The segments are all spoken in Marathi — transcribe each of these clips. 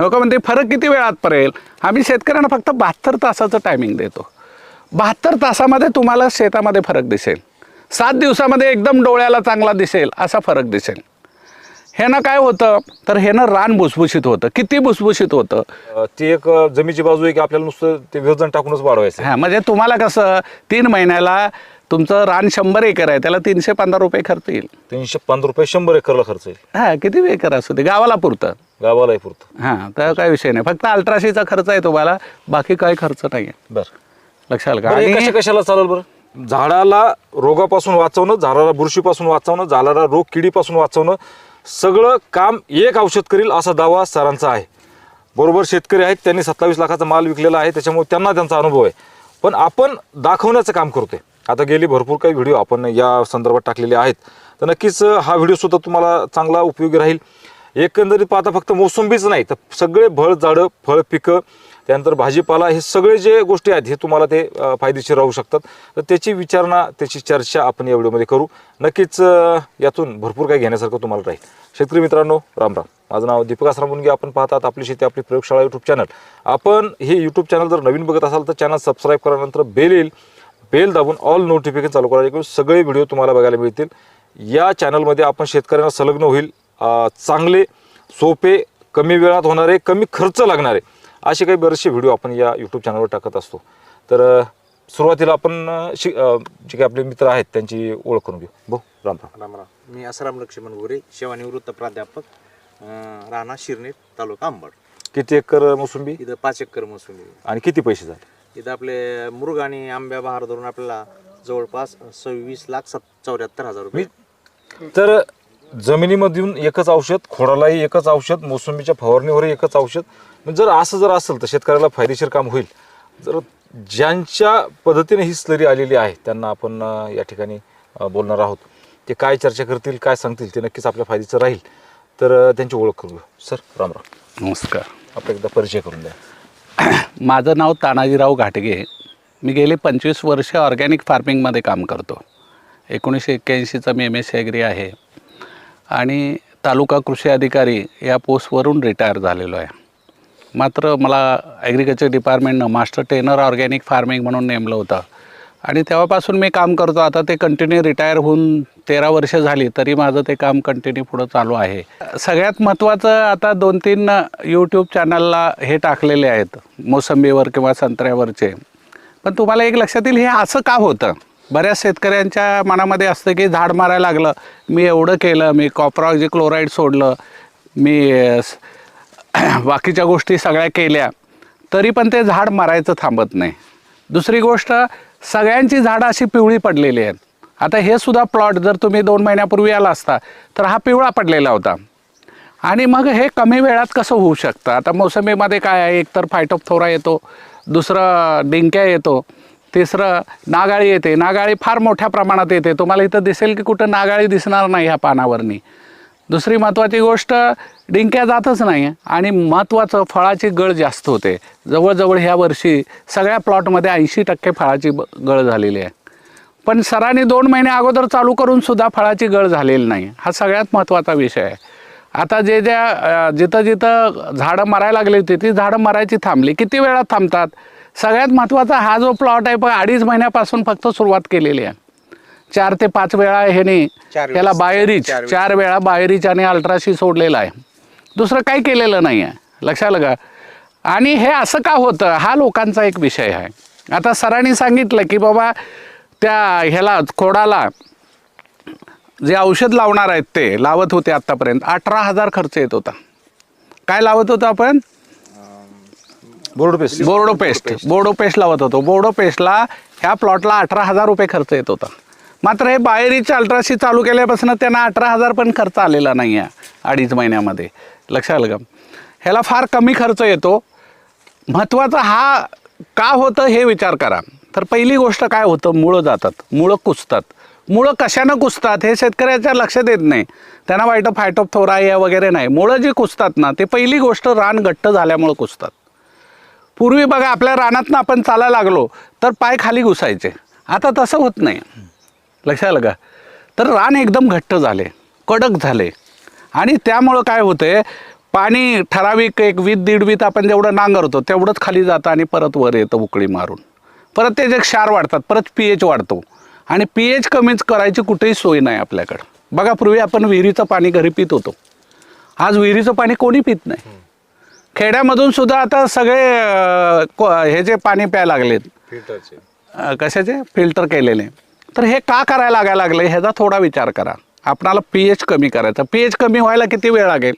लोक म्हणते फरक किती वेळात पडेल आम्ही शेतकऱ्यांना फक्त बहात्तर तासाचं टायमिंग देतो. बहात्तर तासामध्ये तुम्हाला शेतामध्ये फरक दिसेल. सात दिवसामध्ये एकदम डोळ्याला चांगला दिसेल असा फरक दिसेल. ह्यानं काय होतं? तर ह्यानं रान भुसभुशीत होतं. किती भुसभुशीत होतं? ती एक अं, जमिनीची बाजू आहे की आपल्याला नुसतं ते विरजण टाकूनच वाढवायचं. हां म्हणजे तुम्हाला कसं तीन महिन्याला तुमचं रान शंभर एकर आहे त्याला तीनशे पंधरा रुपये खर्च येईल. तीनशे पंधरा रुपये शंभर एकरला खर्च येईल. हां किती एकर असू दे गावाला पुरतं. गावालाही पुरतं. हां तर काय विषय नाही फक्त अल्ट्राशीचा खर्च आहे तुम्हाला बाकी काही खर्च नाही आहे बरं. लक्षात आलं का? बरं, हे आणि कशा कशाला चालेल बरं? झाडाला रोगापासून वाचवणं झाडाला बुरशीपासून वाचवणं झाडाला रोग किडीपासून वाचवणं सगळं काम एक औषध करील असा दावा सरांचा आहे. बरोबर शेतकरी आहेत त्यांनी सत्तावीस लाखाचा माल विकलेला आहे त्याच्यामुळे त्यांना त्यांचा अनुभव आहे. पण आपण दाखवण्याचं काम करतोय. आता गेली भरपूर काही व्हिडिओ आपण या संदर्भात टाकलेले आहेत. तर नक्कीच हा व्हिडिओसुद्धा तुम्हाला चांगला उपयोगी राहील. एकंदरीत पाहता फक्त मोसंबीच नाही तर सगळे फळ झाडं फळ पिकं त्यानंतर भाजीपाला हे सगळे जे गोष्टी आहेत हे तुम्हाला ते फायदेशीर राहू शकतात. तर त्याची विचारणा त्याची चर्चा आपण या व्हिडिओमध्ये करू. नक्कीच यातून भरपूर काही घेण्यासारखं तुम्हाला राहील. शेतकरी मित्रांनो राम राम. माझं नाव दीपक आसराम आपण पाहतात आपली शेती आपली प्रयोगशाळा यूट्यूब चॅनल आपण हे यूट्यूब चॅनल जर नवीन बघत असाल तर चॅनल सबस्क्राईब करा बेल येईल. बेल दाबून ऑल नोटिफिकेशन चालू करा जेणेकरून सगळे व्हिडिओ तुम्हाला बघायला मिळतील. या चॅनलमध्ये आपण शेतकऱ्यांना संलग्न होईल. चांगले सोपे कमी वेळात होणारे कमी खर्च लागणारे असे काही बरेचसे व्हिडिओ आपण या यूट्यूब चॅनलवर टाकत असतो. तर सुरुवातीला आपण शि जे काही आपले मित्र आहेत त्यांची ओळख करून घेऊ. भाऊ राम राम राम. राम मी असराम लक्ष्मण गोरे सेवानिवृत्त प्राध्यापक राणा शिरनेर तालुका अंबड. किती एकर मोसंबी? इथं पाच एकर मोसंबी. आणि किती पैसे झाले? इथं आपले मुरुग आणि आंब्या बहार धरून आपल्याला जवळपास सव्वीस लाख सत चौऱ्याहत्तर हजार रुपये. तर जमिनीमधून एकच औषध खोडालाही एकच औषध मोसंबीच्या फवारणीवरही एकच औषध. म्हणजे जर असं जर असेल तर शेतकऱ्याला फायदेशीर काम होईल. जर ज्यांच्या पद्धतीने ही स्लरी आलेली आहे त्यांना आपण या ठिकाणी बोलणार आहोत. ते काय चर्चा करतील काय सांगतील ते नक्कीच आपल्या फायद्याचं राहील. तर त्यांची ओळख करू सर राम राम. नमस्कार. आपला एकदा परिचय करून द्या. माझं नाव तानाजीराव घाटगे. मी गेले पंचवीस वर्ष ऑर्गॅनिक फार्मिंगमध्ये काम करतो. एकोणीसशे एक्क्याऐंशीचा मी एम एस ॲग्री आहे. आणि तालुका कृषी अधिकारी या पोस्टवरून रिटायर झालेलो आहे. मात्र मला ॲग्रिकल्चर डिपार्टमेंटनं मास्टर ट्रेनर ऑर्गॅनिक फार्मिंग म्हणून नेमलं होतं. आणि तेव्हापासून मी काम करतो. आता ते कंटिन्यू रिटायर होऊन तेरा वर्ष झाली तरी माझं ते काम कंटिन्यू पुढं चालू आहे. सगळ्यात महत्त्वाचं आता दोन तीन यूट्यूब चॅनलला हे टाकलेले आहेत मोसंबीवर किंवा संत्र्यावरचे. पण तुम्हाला एक लक्षात येईल हे असं का होतं? बऱ्याच शेतकऱ्यांच्या मनामध्ये असतं की झाड मारायला लागलं मी एवढं केलं मी कॉपरॉक्झी क्लोराईड सोडलं मी बाकीच्या गोष्टी सगळ्या केल्या तरी पण ते झाड मारायचं थांबत नाही. दुसरी गोष्ट सगळ्यांची झाडं अशी पिवळी पडलेली आहेत. आता हे सुद्धा प्लॉट जर तुम्ही दोन महिन्यापूर्वी आला असता तर हा पिवळा पडलेला होता. आणि मग हे कमी वेळात कसं होऊ शकतं? आता मोसंबीमध्ये काय आहे? एकतर फायटोपथोरा येतो दुसरं डिंक्या येतो तिसरं नागाळी येते. नागाळी फार मोठ्या प्रमाणात येते. तुम्हाला इथं दिसेल की कुठं नागाळी दिसणार नाही ह्या पानावरनी. दुसरी महत्त्वाची गोष्ट डिंक्या जातच नाही. आणि महत्त्वाचं फळाची गळ जास्त होते. जवळजवळ ह्या वर्षी सगळ्या प्लॉटमध्ये ऐंशी टक्के फळाची गळ झालेली आहे. पण सरांनी दोन महिने अगोदर चालू करून सुद्धा फळाची गळ झालेली नाही. हा सगळ्यात महत्त्वाचा विषय आहे. आता जे ज्या जिथं जिथं झाडं मरायला लागली होती ती झाडं मरायची थांबली. किती वेळात थांबतात? सगळ्यात महत्त्वाचा हा जो प्लॉट आहे पण अडीच महिन्यापासून फक्त सुरुवात केलेली आहे. चार ते पाच वेळा ह्याने त्याला. बाहेरीच चार वेळा बाहेरीच आणि अल्ट्राशी सोडलेला आहे. दुसरं काही केलेलं नाही आहे लक्षात का? आणि हे असं का होतं? हा लोकांचा एक विषय आहे. आता सरांनी सांगितलं की बाबा त्या ह्याला खोडाला जे औषध लावणार आहेत ते लावत होते आत्तापर्यंत. अठरा हजार खर्च येत होता. काय लावत होतो आपण? Board paste. Bordeaux paste. Bordeaux paste लावत होतो. बोर्डो पेस्टला ह्या प्लॉटला अठरा हजार रुपये खर्च येत होता. मात्र हे बाहेरीची अल्ट्राशी चालू केल्यापासून त्यांना अठरा हजार पण खर्च आलेला नाही आहे अडीच महिन्यामध्ये. लक्षात आलं का? ह्याला फार कमी खर्च येतो. महत्त्वाचं हा का होतं हे विचार करा. तर पहिली गोष्ट काय होतं? मुळं जातात. मुळं कुचतात मुळं कशानं कुचतात हे शेतकऱ्याच्या लक्षात येत नाही. त्यांना वाईट फायटोपथोरा या वगैरे नाही. मुळं जी कुचतात ना ते पहिली गोष्ट रान घट्ट झाल्यामुळं कुचतात पूर्वी बघा आपल्या रानातनं आपण चालायला लागलो तर पाय खाली घुसायचे. आता तसं होत नाही. लक्षात आलं का? तर रान एकदम घट्ट झाले. कडक झाले. आणि त्यामुळं काय होते पाणी ठराविक एक वीत दीड वीत आपण जेवढं नांगरतो तेवढंच खाली जातं आणि परत वर येतं उकळी मारून. परत ते जे क्षार वाढतात परत पी एच वाढतो. आणि पी एच कमीच करायची कुठेही सोय नाही आपल्याकडं. बघा पूर्वी आपण विहिरीचं पाणी घरी पित होतो. आज विहिरीचं पाणी कोणी पित नाही. खेड्यामधून सुद्धा आता सगळे हे जे पाणी प्यायला लागलेत फिल्टरचे. कशाचे? फिल्टर केलेले. तर हे का करायला लागायला लागले ह्याचा थोडा विचार करा. आपणाला पी एच कमी करायचा. पी एच कमी व्हायला किती वेळ लागेल?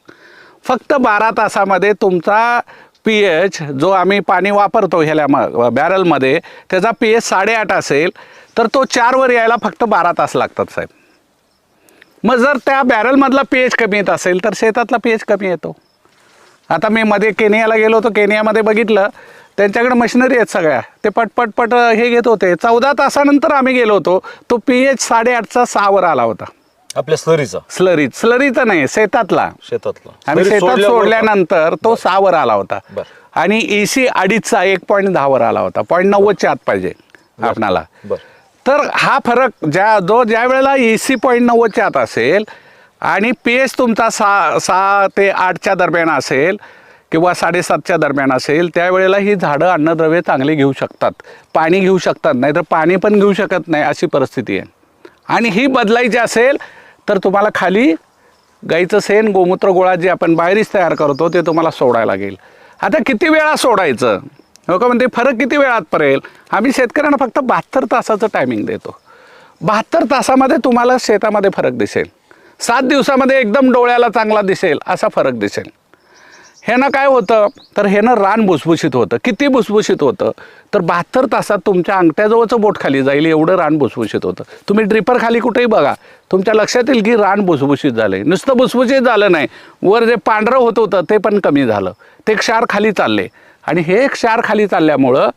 फक्त बारा तासामध्ये तुमचा पी एच जो आम्ही पाणी वापरतो ह्याला म बॅरलमध्ये त्याचा पी एच साडेआठ असेल तर तो चारवर यायला फक्त बारा तास लागतात साहेब. मग जर त्या बॅरलमधला पी एच कमी येत असेल तर शेतातला पी एच कमी येतो. आता मी मध्ये केनियाला गेलो होतो केनियामध्ये बघितलं त्यांच्याकडे मशिनरी आहेत सगळ्या. ते पटपट पट हे घेत होते. चौदा तासानंतर आम्ही गेलो होतो तो पी एच साडेआठचा सहावर आला होता. आपल्या स्लरीचा. स्लरीत. स्लरीचा नाही शेतातला. शेतातला. स्लरी शेतात सोडल्यावर सोडल्यानंतर तो सहावर आला होता. बर. आणि ए सी अडीचचा एक पॉईंट दहावर आला होता. पॉईंट नव्वदच्या आत पाहिजे आपणाला. बर. तर हा फरक ज्या जो ज्या वेळेला ए सी पॉईंट नव्वदच्या आत असेल आणि पी एच तुमचा सहा सहा ते आठच्या दरम्यान असेल किंवा साडेसातच्या दरम्यान असेल त्यावेळेला ही झाडं अन्नद्रव्य चांगली घेऊ शकतात. पाणी घेऊ शकतात. नाहीतर पाणी पण घेऊ शकत नाही अशी परिस्थिती आहे. आणि ही बदलायची असेल तर तुम्हाला खाली गाईचं शेण गोमूत्र गोळा जे आपण बाहेरीच तयार करतो ते तुम्हाला सोडायला लागेल. आता किती वेळा सोडायचं? हो का म्हणते फरक किती वेळात पडेल? आम्ही शेतकऱ्यांना फक्त बहात्तर तासाचं टायमिंग देतो. बहात्तर तासामध्ये तुम्हाला शेतामध्ये फरक दिसेल. सात दिवसामध्ये एकदम डोळ्याला चांगला दिसेल असा फरक दिसेल. ह्यानं काय होतं? तर ह्यानं रान भुसभुशीत होतं. किती भुसभुशीत होतं? तर बहात्तर तासात तुमच्या अंगठ्याजवळचं बोट खाली जाईल एवढं रान भुसभुशीत होतं. तुम्ही ड्रिपर खाली कुठेही बघा. तुमच्या लक्षात येईल की रान भुसभुशीत झालं आहे नुसतं भुसभुशीत झालं नाही. वर जे पांढरं होत होतं ते पण कमी झालं. ते क्षार खाली चालले. आणि हे क्षार खाली चालल्यामुळं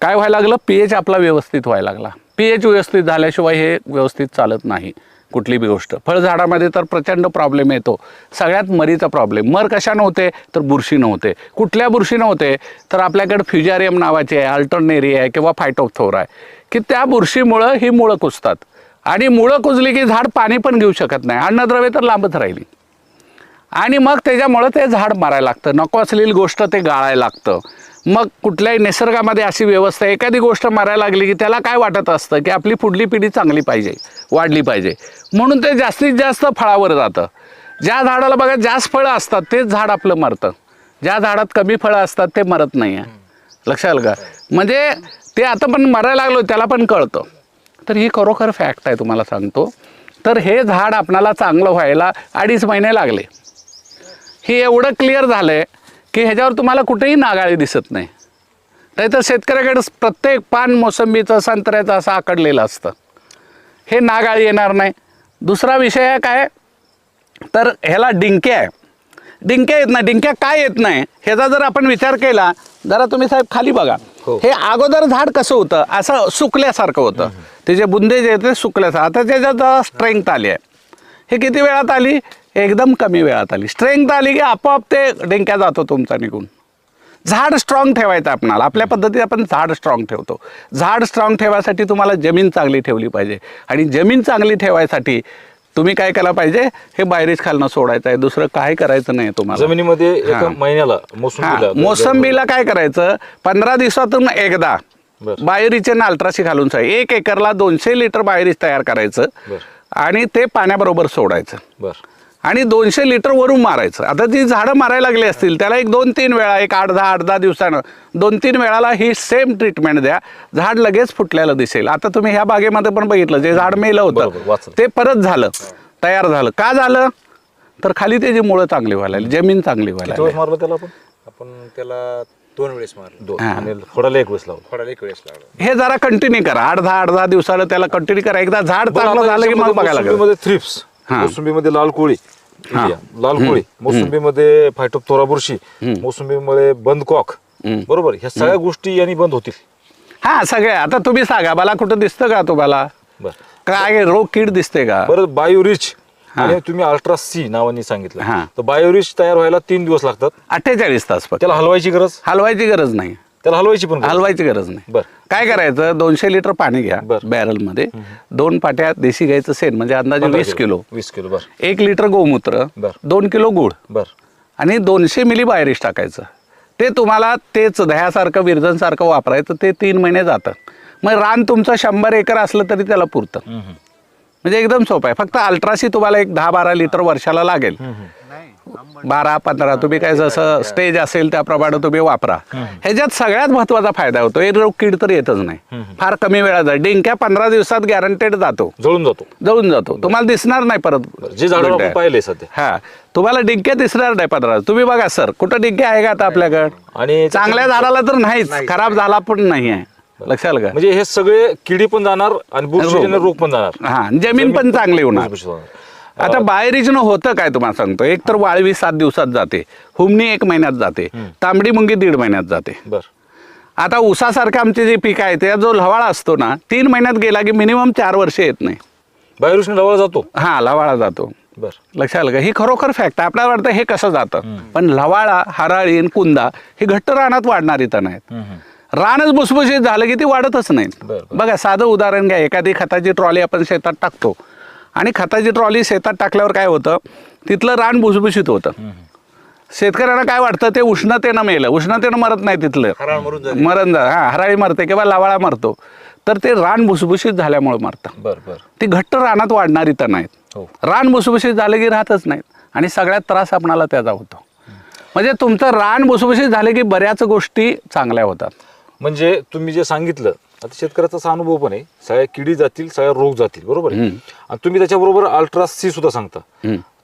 काय व्हायला लागलं? पी एच आपला व्यवस्थित व्हायला लागला. पी एच व्यवस्थित झाल्याशिवाय हे व्यवस्थित चालत नाही. कुठली बी गोष्ट. फळझाडामध्ये तर प्रचंड प्रॉब्लेम येतो. सगळ्यात मरीचा प्रॉब्लेम मर कशानं होते तर बुरशी नव्हते. कुठल्या बुरशी नव्हते? तर आपल्याकडे फ्युजारियम नावाचे आहे अल्टरनेरी आहे किंवा फायटोथोर आहे. की त्या बुरशीमुळं ही मुळं कुजतात. आणि मुळं कुजली की झाड पाणी पण घेऊ शकत नाही. अन्नद्रव्य तर लांबच राहिली. आणि मग त्याच्यामुळं ते झाड मारायला लागतं. नको असलेली गोष्ट ते गाळायला लागतं. मग कुठल्याही निसर्गामध्ये अशी व्यवस्था एखादी गोष्ट मारायला लागली की त्याला काय वाटत असतं? की आपली पुढली पिढी चांगली पाहिजे वाढली पाहिजे. म्हणून ते जास्तीत जास्त फळावर जातं. ज्या झाडाला बघा जास्त फळं असतात तेच झाड आपलं मरतं. ज्या झाडात कमी फळं असतात ते मरत नाही आहे लक्षात आलं का? म्हणजे ते आता पण मरायला लागलो त्याला पण कळतं. तर ही खरोखर फॅक्ट आहे तुम्हाला सांगतो. तर हे झाड आपणाला चांगलं व्हायला अडीच महिने लागले. हे एवढं क्लिअर झालं आहे की ह्याच्यावर तुम्हाला कुठेही नागाळी दिसत नाही. नाहीतर शेतकऱ्याकडे प्रत्येक पान मोसंबीचं संत्र्याचं असं आकडलेलं असतं. हे नागाळी येणार नाही. दुसरा विषय आहे काय? तर ह्याला डिंक्या आहे. डिंक्या येत नाही. डिंक्या काय येत नाही? ह्याचा जर आपण विचार केला जरा तुम्ही साहेब खाली बघा. हो. हे अगोदर झाड कसं होतं? असं सुकल्यासारखं होतं. ते जे बुंदे जे आहेत ते सुकल्यासारखं. आता त्याच्यात स्ट्रेंथ आली आहे. हे किती वेळात आली? एकदम कमी वेळात आली. स्ट्रेंथ आली की आपोआप ते डेंक्या जातो तुमचा निघून. झाड स्ट्रॉंग ठेवायचं आपणाला. आपल्या पद्धतीने आपण झाड स्ट्रॉंग ठेवतो. झाड स्ट्रॉंग ठेवायसाठी तुम्हाला जमीन चांगली ठेवली पाहिजे. आणि जमीन चांगली ठेवायसाठी तुम्ही काय केलं पाहिजे? हे बाहेरीच खालनं सोडायचं आहे. दुसरं काय करायचं नाही तुम्हाला. जमिनीमध्ये एका. महिन्याला मोसंबीला मोसंबीला काय करायचं? पंधरा दिवसातून एकदा. बाहेरीचे नालत्राशी घालून एक एकरला दोनशे लिटर बाहेरीच तयार करायचं. आणि ते पाण्याबरोबर सोडायचं. बर. आणि दोनशे लिटर वरून मारायचं. आता जी झाडं मारायला लागली असतील त्याला एक दोन तीन वेळा एक आठ दहा आठ दहा दिवसानं दोन तीन वेळाला ही सेम ट्रीटमेंट द्या. झाड लगेच फुटलेलं दिसेल. आता तुम्ही ह्या बागेमध्ये पण बघितलं जे झाड मेलं होतं. ते परत झालं तयार झालं. का झालं? तर खाली त्याची मुळं चांगली व्हायला लागली, जमीन चांगली व्हायला. मारलं त्याला आपण? आपण त्याला दोन वेळेस मारलं. दोन. हा. आणि फोडायला एक वेळेस लावलं. एक वेळेस लावलं. हे जरा कंटिन्यू करा. आठ दहा आठ दहा दिवसाला त्याला कंटिन्यू करा. एकदा झाड चांगलं झालं की मग बघायला थ्रिप्स हा. मोसंबीमध्ये लाल कोळी. हा. लाल कोळी. मोसंबीमध्ये फायटोप्थोरा बुरशी. मोसंबीमध्ये बंद कॉक. बरोबर? ह्या सगळ्या गोष्टी यांनी बंद होतील. हा सगळ्या. आता तुम्ही सांगा मला कुठं दिसतं का तुम्हाला? बर. काय रोग कीड दिसते का? परत बायोरिच. हा. आणि तुम्ही अल्ट्रा सी नावाने सांगितलं. हा. तर बायोरिच तयार व्हायला तीन दिवस लागतात. अठ्ठेचाळीस तास फक्त. त्याला हलवायची गरज? हलवायची गरज नाही. त्याला हलवायची पण गरज. हलवायची गरज नाही. बर. काय करायचं? दोनशे लिटर पाणी घ्या बर. बॅरलमध्ये दोन पाट्या देशी गाईचं शेण म्हणजे अंदाजे वीस किलो. वीस किलो बर. एक लिटर गोमूत्र बर. दोन किलो गुळ बर. आणि दोनशे मिली बायरिश टाकायचं. ते तुम्हाला तेच दह्यासारखं विरजनसारखं वापरायचं ते तीन महिने जातं. मग रान तुमचं शंभर एकर असलं तरी त्याला पुरतं. म्हणजे एकदम सोपं आहे. फक्त अल्ट्रासी तुम्हाला एक दहा बारा लिटर वर्षाला लागेल. बारा पंधरा तुम्ही काय जसं स्टेज असेल त्याप्रमाणे तुम्ही वापरा. ह्याच्यात सगळ्यात महत्त्वाचा फायदा होतो. हे रोग कीड तर येतच नाही. फार कमी वेळात जाईल डिंक्या पंधरा दिवसात गॅरंटेड जातो. जळून जातो. जळून जातो. तुम्हाला दिसणार नाही परत. जे झाड. पाहिले सध्या. हा. तुम्हाला डिंक्या दिसणार नाही पंधरा तुम्ही बघा सर कुठं डिंक्या आहे का आता आपल्याकडे? आणि चांगल्या झाडाला तर नाहीच. खराब झाला पण नाही आहे. लक्षात का म्हणजे हे सगळे किडी पण जाणार आणि रोग. पण जाणार. हा. जमीन पण चांगली होणार. आता बाहेरीजनं होतं काय तुम्हाला सांगतो? एक तर वाळवी सात दिवसात जाते. हुमणी एक महिन्यात जाते. तांबडी मुंगी दीड महिन्यात जाते. बर. आता ऊसासारखे आमचे जे पीक आहे त्या जो लवाळा असतो ना तीन महिन्यात गेला की मिनिमम चार वर्ष येत नाही. बाहेरुष्ण लवळा जातो? हा लवाळा जातो. बर. लक्षात आलं का? ही खरोखर फॅक्ट आहे. आपल्याला वाटतं हे कसं जातं? पण लवाळा हराळी आणि कुंदा ही घट्ट रानात वाढणारी तण आहेत रानच भुसभुशीत झालं की ती वाढतच नाहीत. बघा साधं उदाहरण घ्या. एखादी खताची ट्रॉली आपण शेतात टाकतो. आणि खताची ट्रॉली शेतात टाकल्यावर काय होतं? तिथलं रान भुसभुशीत होतं. शेतकऱ्यांना काय वाटतं? ते उष्णतेनं मेलं. उष्णतेनं मरत नाही तिथलं. मरण हा हराळी मरते किंवा लावाळा मरतो. तर ते रान भुसभुशीत झाल्यामुळे मरतं बर बर. ती घट्ट रानात वाढणारी तण आहेत हो. रान भुसभुशीत झालं की राहतच नाहीत. आणि सगळ्यात त्रास आपणाला त्याचा होतो. म्हणजे तुमचं रान भुसभुशीत झाले की बऱ्याच गोष्टी चांगल्या होतात. म्हणजे तुम्ही जे सांगितलं आता शेतकऱ्याचा असा अनुभव पण आहे. सगळ्या किडी जातील सगळ्या रोग जातील बरोबर आहे. आणि तुम्ही त्याच्याबरोबर अल्ट्रा सी सुद्धा सांगता.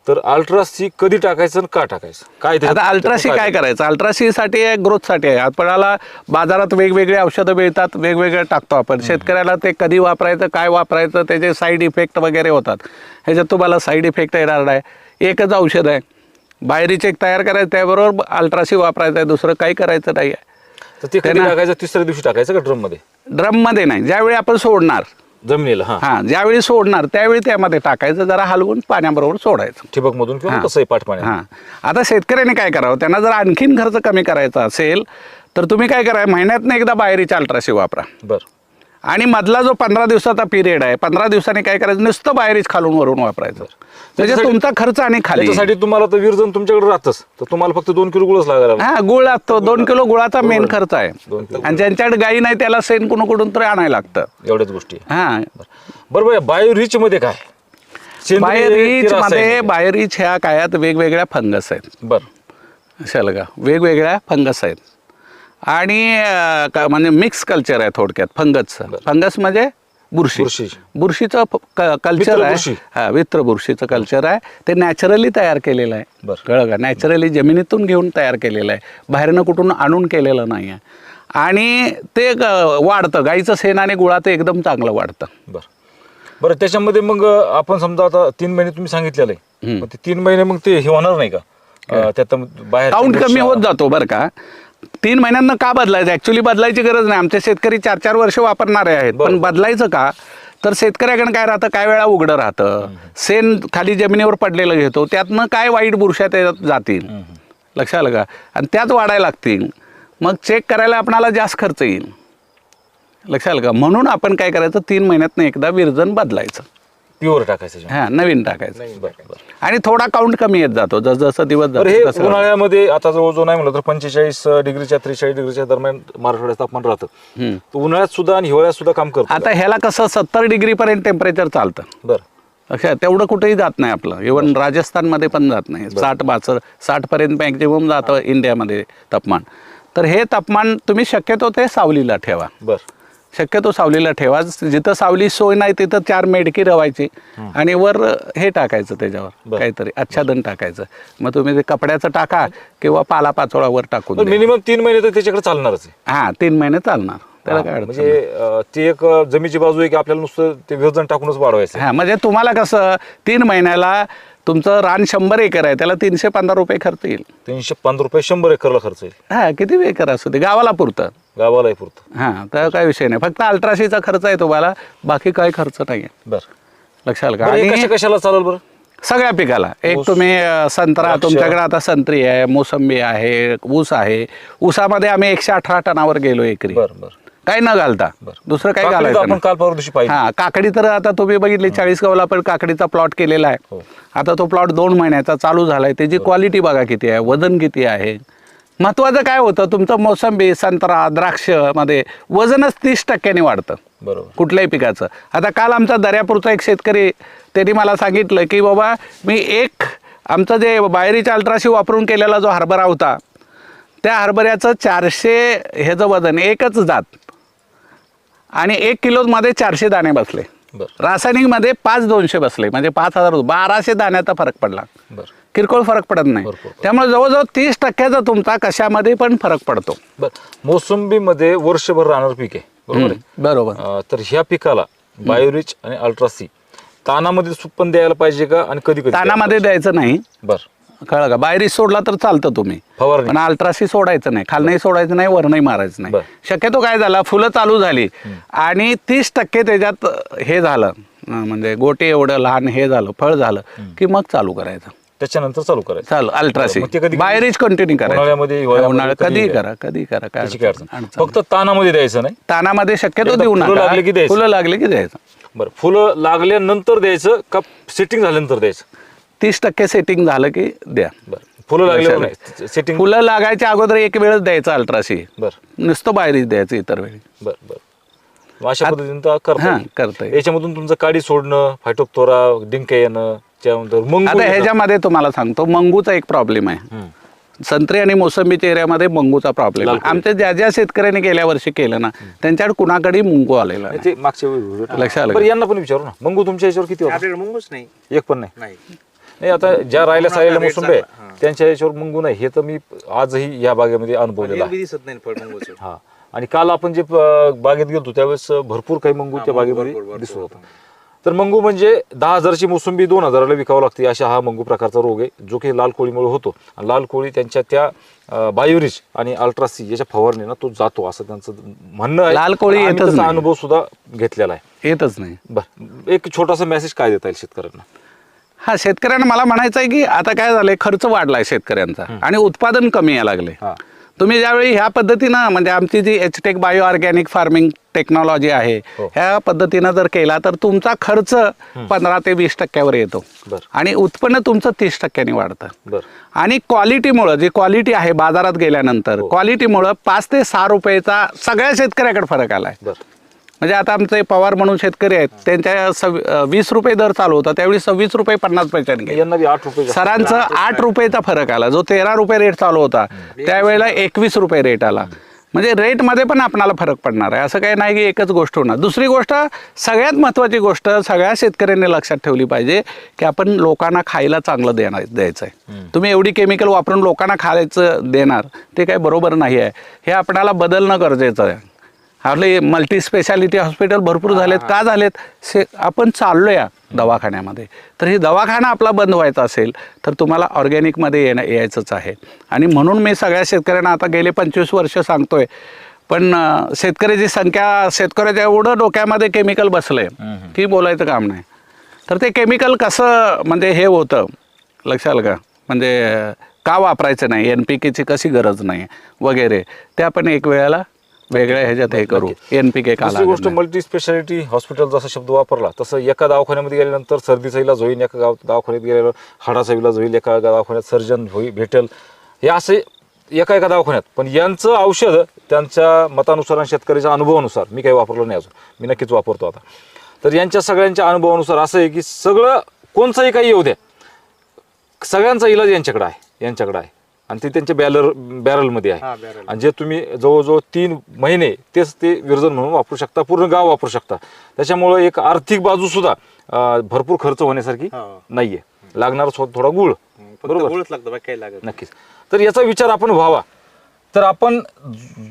तर अल्ट्रा सी कधी टाकायचं आणि का टाकायचं? काय आता अल्ट्रासी काय करायचं? अल्ट्रासी साठी आहे ग्रोथसाठी आहे. आपल्याला बाजारात वेगवेगळे औषधं मिळतात वेगवेगळे टाकतो आपण. शेतकऱ्याला ते कधी वापरायचं काय वापरायचं त्याचे साईड इफेक्ट वगैरे होतात. ह्याच्यात तुम्हाला साईड इफेक्ट येणार नाही. एकच औषध आहे. बाहेरीचे तयार करायचं त्याबरोबर अल्ट्रासी वापरायचं आहे. दुसरं काही करायचं नाही आहे. तर ते कधी त्यांना- टाकायचं? तिसऱ्या दिवशी टाकायचं का ड्रममध्ये ड्रममध्ये नाही. ज्यावेळी आपण सोडणार जमिनीला हा. हा ज्यावेळी सोडणार त्यावेळी त्यामध्ये टाकायचं जरा हलवून पाण्याबरोबर सोडायचं. ठिबक मधून किंवा हा. कसंही पाठ पाण्यात? हां. आता शेतकऱ्याने काय करावं? त्यांना जर आणखीन खर्च कमी करायचा असेल तर तुम्ही काय करा महिन्यातनं एकदा बाहेरीची अल्ट्राशी वापरा. बर. आणि मधला जो पंधरा दिवसाचा पिरियड आहे पंधरा दिवसांनी काय करायचं? नुसतं बाहेरीच खालून वरून वापरायचं. म्हणजे तुमचा खर्च आणि खाली. त्याच्यासाठी तुम्हाला तर विरजन तुमच्याकडे राहतच. तर तुम्हाला फक्त दोन किलो गुळच लागायला हा गुळ लागतो. दोन किलो गुळाचा मेन खर्च आहे. दोन किलो. आणि ज्यांच्याकडे गाई नाही त्याला सेन कुणू कुठून तरी आणायला लागतं. एवढ्याच गोष्टी. हा. बरोबर बायो रिच मध्ये काय? सेंद्रिय की मध्ये रासायनिक? बाहेर ह्या काळात वेगवेगळ्या फंगस आहेत. बर. अशाल का वेगवेगळ्या फंगस आहेत. आणि अं, का- म्हणजे मिक्स कल्चर आहे थोडक्यात फंगसचं फंगस म्हणजे बुरशी. बुरशी. बुरशीचं कल्चर आहे. हा मित्र बुरशीचं कल्चर आहे. ते नॅचरली तयार केलेलं आहे. बरं. कळलं का? नॅचरली जमिनीतून घेऊन तयार केलेलं आहे. बाहेरनं कुठून आणून केलेलं नाही आहे आणि ते ग- वाढतं. गाईचं शेण आणि गुळाचं एकदम चांगलं वाढतं. बर. बरं त्याच्यामध्ये मग अं, आपण समजा आता तीन महिने तुम्ही सांगितलेलं आहे. हम्म. मग ते तीन महिने मग ते हे होणार नाही का? अं, त्यात बाहेर काउंट कमी होत जातो बरं का? तीन महिन्यांना का बदलायचं? ऍक्च्युली बदलायची गरज नाही. आमचे शेतकरी चार चार वर्ष वापरणारे आहेत. पण. बदलायचं का? तर शेतकऱ्याकडे काय राहतं? काय वेळा उघडं राहतं? सेन खाली जमिनीवर पडलेलं घेतो. त्यातनं काय वाईट बुरशा त्याच्यात जातील? लक्षात आलं का? आणि त्यात वाढायला लागतील. मग चेक करायला आपणाला जास्त खर्च येईल. लक्षात आलं का? म्हणून आपण काय करायचं? तीन महिन्यातनं एकदा विरजन बदलायचं. प्युअर टाकायचं. हां नवीन टाकायचं. बरं बरं आणि थोडा काउंट कमी येत जातो जस जसं दिवस हे जातो तसं उन्हाळ्यामध्ये आता जवळजवळ नाही म्हणलं तर पंचेचाळीस डिग्रीच्या त्रेचाळीस डिग्रीच्या दरम्यान मराठवाड्यात तापमान राहतं. हम्म. तर उन्हाळ्यात सुद्धा आणि हिवाळ्यात सुद्धा काम करतो. आता ह्याला कसं सत्तर डिग्रीपर्यंत टेम्परेचर चालतं. बरं. लक्षात तेवढं कुठेही जात नाही आपलं. इवन राजस्थानमध्ये पण जात नाही. साठ बासष्ट साठपर्यंत मॅक्झिमम जातं इंडियामध्ये तापमान. तर हे तापमान तुम्ही शक्यतो ते सावलीला ठेवा. बरं. शक्यतो सावलीला ठेवा. जिथं सावली सोय नाही तिथं चार मेडकी रवायची. आणि वर हे टाकायचं त्याच्यावर. काहीतरी आच्छादन टाकायचं. मग तुम्ही ते कपड्याचं टाका किंवा पाला पाचोळा वर टाकून. मिनिमम तीन महिने तर त्याच्याकडे चालणारच हा तीन महिने चालणार. त्याला काय म्हणजे ती एक जमीची बाजू आहे की आपल्याला नुसतं ते विरजन टाकूनच वाढवायचं. हा म्हणजे तुम्हाला कसं तीन महिन्याला तुमचं रान शंभर एकर आहे त्याला तीनशे पंधरा रुपये खर्च येईल. तीनशे पंधरा रुपये शंभर एकरला खर्च येईल. हा किती एकर असू दे गावाला पुरतं. गावालाही पुरतं. हा तर काय विषय नाही. फक्त अल्ट्राशीचा खर्च आहे तुम्हाला बाकी काही खर्च नाही आहे बरं. लक्षात आलं का बरं, हे आणि कशा कशाला चालेल बरं? सगळ्या पिकाला. एक तुम्ही अ, संत्रा. द्राक्ष. तुमच्याकडे आता संत्री आहे मोसंबी आहे ऊस आहे. ऊसामध्ये आम्ही एकशे अठरा टनावर गेलो एकरी. बरं बरं. काही न घालता. दुसरं काही काकडी तर घालायचं आपण नाही. काल परवा दिवशी पाहिली. हा काकडी तर आता तुम्ही बघितली चाळीस गावला पण काकडीचा प्लॉट केलेला हो. आहे आता तो प्लॉट दोन महिन्याचा चालू झालाय. त्याची क्वालिटी बघा किती आहे. वजन किती आहे. महत्वाचं काय होतं तुमचं मोसंबी संत्रा द्राक्षमध्ये वजनच तीस टक्क्याने वाढतं. बरोबर. कुठल्याही पिकाचं. आता काल आमचा दर्यापूरचा एक शेतकरी त्यांनी मला सांगितलं की बाबा मी एक आमचं जे बाहेरीच्या अल्ट्राशी वापरून केलेला जो हरभरा होता त्या हरभऱ्याचं चारशे ह्याचं वजन एकच जात. आणि एक किलोमध्ये चारशे दाणे बसले. बर. रासायनिकमध्ये पाच दोनशे बसले. म्हणजे पाच हजार बाराशे दाण्याचा फरक पडला. बर. किरकोळ फरक पडत नाही. भरपूर. त्यामुळे जवळजवळ तीस टक्क्याचा तुमचा कशामध्ये पण फरक पडतो. बर मोसंबीमध्ये वर्षभर राहणार पीक आहे बरोबर आहे? बरोबर. अं, तर ह्या पिकाला बायोरिच आणि अल्ट्रासी तानामध्ये सुप पण द्यायला पाहिजे का आणि कधी कधी तानामध्ये द्यायचं नाही. बर. कळलं का? बाहेरीच सोडला तर चालतं तुम्ही. फवारणी. पण अल्ट्रासी सोडायचं नाही खालनंही सोडायचं नाही वरनही मारायचं नाही. बरं. शक्यतो काय झालं फुलं चालू झाली आणि तीस टक्के त्याच्यात हे झालं अं, म्हणजे गोटे एवढं लहान हे झालं फळ झालं की मग चालू करायचं. त्याच्यानंतर चालू करायचं. चालू अल्ट्रासी मग ते कधी- बाहेरीच कंटिन्यू उन्हाळ्यामध्ये, करायचं हिवाळ्यामध्ये उन्हाळ्यात कधीही. करा कधी करा काय त्याची काय अडचण फक्त तानामध्ये द्यायचं नाही. तानामध्ये शक्यतो एकदा देऊ फुलं नका. लागली की द्यायचं. फुलं लागले की द्यायचं. बरं फुलं लागल्यानंतर द्यायचं का सेटिंग झाल्यानंतर द्यायचं? तीस टक्के सेटिंग झालं की द्या. बरं फुलं लागल्यावर लक्षात नाही. सेटिंग फुलं लागायच्या अगोदर एक वेळच द्यायचं अल्ट्रासी बरं. नुसतं बाहेरच द्यायचं इतर वेळी. बरं बरं. मग अशा पद्धतीने तर करता हां येईल. करता येईल. याच्यामधून तुमचं काडी सोडणं फायटोक्तोरा डिंक येणं मंगू आता. ह्याच्यामध्ये तुम्हाला सांगतो मंगूचा एक प्रॉब्लेम आहे हम्म. संत्री आणि मोसंबीच्या एरियामध्ये मंगूचा प्रॉब्लेम आहे लाल. आमच्या ज्या ज्या शेतकऱ्यांनी गेल्या वर्षी केलं ना त्यांच्याकडे कुणाकडे मुंगू आलेला नाही, नाही. ते मागच्या वेळी लक्षात आलं बरं? यांना पण विचारू ना मंगू तुमच्या याच्यावर किती होता आपल्याकडे मुंगूच नाही एक पण नाही नाही नाही आता ज्या राहिल्या rate मोसंबी आहे हां. त्यांच्या याच्यावर मंगू नाही हे तर मी आजही या बागेमध्ये अनुभवलेलं आहे दिसत नाही फळ मुंगूचं हा आणि काल आपण जे अं, बागेत गेलो त्यावेळेस भरपूर काही मंगू त्या बागेमध्ये. दिसत होता तर मंगू म्हणजे दहा हजारची मोसंबी दोन हजाराला विकावं लागते अशा हा मंगू प्रकारचा रोग आहे जो की लाल कोळीमुळे होतो. आणि लाल कोळी त्यांच्या त्या बायोरिच आणि अल्ट्रासी याच्या फवारणी तो जातो असं त्यांचं म्हणणं आहे. लाल कोळी आम्ही येतच त्याचा नाही. अनुभव सुद्धा घेतलेला आहे. येतच नाही. बर एक छोटासा मेसेज काय देता येईल शेतकऱ्यांना? हा शेतकऱ्यांना मला म्हणायचं आहे की आता काय झालंय खर्च वाढलाय शेतकऱ्यांचा आणि उत्पादन कमी यायला लागले. हा. तुम्ही ज्यावेळी ह्या पद्धतीनं म्हणजे आमची जी H tech bio organic farming technology आहे हो. ह्या पद्धतीनं जर केला तर तुमचा खर्च पंधरा ते वीस टक्क्यावर येतो. आणि उत्पन्न तुमचं तीस टक्क्याने वाढतं. आणि क्वालिटीमुळं जी क्वालिटी आहे बाजारात गेल्यानंतर हो. क्वालिटीमुळं पाच ते सहा रुपयेचा सगळ्या शेतकऱ्याकडे फरक आलाय. म्हणजे आता आमचे पवार म्हणून शेतकरी आहेत त्यांच्या वीस रुपये दर चालू होता त्यावेळी सव्वीस रुपये पन्नास पैशाने गेले. आठ रुपये. सरांचं आठ रुपयेचा फरक आला जो तेरा रुपये रेट चालू होता त्यावेळेला एकवीस रुपये रेट आला. म्हणजे रेटमध्ये पण आपणाला फरक पडणार आहे असं काही नाही की एकच गोष्ट होणार. दुसरी गोष्ट सगळ्यात महत्त्वाची गोष्ट सगळ्या शेतकऱ्यांनी लक्षात ठेवली पाहिजे की आपण लोकांना खायला चांगलं देणार द्यायचं आहे तुम्ही एवढी केमिकल वापरून लोकांना खायचं देणार ते काही बरोबर नाही आहे. हे आपणाला बदलणं गरजेचं आहे. आपले मल्टी स्पेशालिटी हॉस्पिटल भरपूर झालेत. का झालेत? से आपण चाललो या दवाखान्यामध्ये. तर हे दवाखाना आपला बंद व्हायचा असेल तर तुम्हाला ऑर्गॅनिकमध्ये येणं यायचंच आहे. आणि म्हणून मी सगळ्या शेतकऱ्यांना आता गेले पंचवीस वर्ष सांगतोय. पण शेतकऱ्याची संख्या शेतकऱ्याच्या एवढं डोक्यामध्ये केमिकल बसलंय. की बोलायचं काम नाही. तर ते केमिकल कसं म्हणजे हे होतं. लक्षात का? म्हणजे का वापरायचं नाही? एन पी केची कशी गरज नाही? वगैरे. ते आपण एक वेळेला वेगळ्या ह्याच्यात हे करू. एन पी के का दुसरी गोष्ट. मल्टी स्पेशालिटी हॉस्पिटल जसा शब्द वापरला तसं एका दवाखान्यामध्ये गेल्यानंतर सर्दीचा इलाज होईल एका गाव दवाखान्यात गेल्यावर हाडाचा इलाज होईल एका दवाखान्यात सर्जन होईल भेटेल. हे असे एका एका दवाखान्यात. पण यांचं औषध त्यांच्या मतानुसार आणि शेतकऱ्याच्या अनुभवानुसार मी काही वापरलं नाही अजून. मी नक्कीच वापरतो आता. तर यांच्या सगळ्यांच्या अनुभवानुसार असं आहे की सगळं कोणचंही काही येऊ द्या. सगळ्यांचा इलाज यांच्याकडे आहे यांच्याकडे आहे. आणि ते त्यांच्या बॅलर बॅरलमध्ये हा, आहे barrel. आणि जे तुम्ही जवळजवळ तीन महिने तेच ते विरजन म्हणून वापरू शकता पूर्ण गाव वापरू शकता. त्याच्यामुळं एक आर्थिक बाजू सुद्धा अं, भरपूर खर्च होण्यासारखी हा. नाहीये. लागणार थोडा गुळ. फक्त बरोबर? गोळच लागतं बाकी काही लागत नक्कीच. तर याचा विचार आपण व्हावा. तर आपण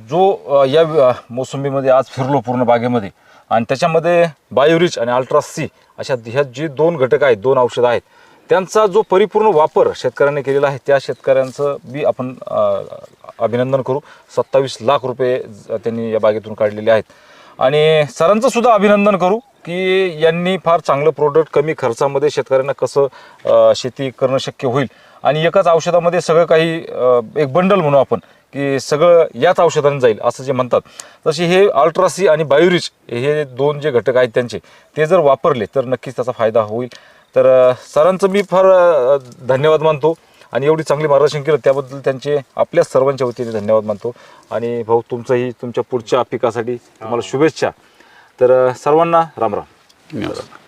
जो अ, या अ, मोसंबीमध्ये आज फिरलो पूर्ण बागेमध्ये आणि त्याच्यामध्ये बायोरिच आणि अल्ट्रा सी अशा ह्या जी दोन घटक आहेत दोन औषधं आहेत त्यांचा जो परिपूर्ण वापर शेतकऱ्यांनी केलेला आहे त्या शेतकऱ्यांचं बी आपण अभिनंदन करू. सत्तावीस लाख रुपये ज- त्यांनी या बागेतून काढलेले आहेत. आणि सरांचं सुद्धा अभिनंदन करू की यांनी फार चांगलं प्रोडक्ट कमी खर्चामध्ये शेतकऱ्यांना कसं शेती करणं शक्य होईल. आणि एकाच औषधामध्ये सगळं काही एक बंडल म्हणू आपण की की सगळं याच औषधाने जाईल असं जे म्हणतात. तसे हे अल्ट्रासी आणि बायोरिच हे दोन जे घटक आहेत त्यांचे ते जर वापरले तर नक्कीच त्याचा फायदा होईल. तर सरांचं मी फार धन्यवाद मानतो. आणि एवढी चांगली मार्गदर्शन केलं त्याबद्दल त्यांचे आपल्या सर्वांच्या वतीने धन्यवाद मानतो. आणि भाऊ तुमचंही तुमच्या पुढच्या पिकासाठी तुम्हाला शुभेच्छा. तर सर्वांना राम राम. नमस्कार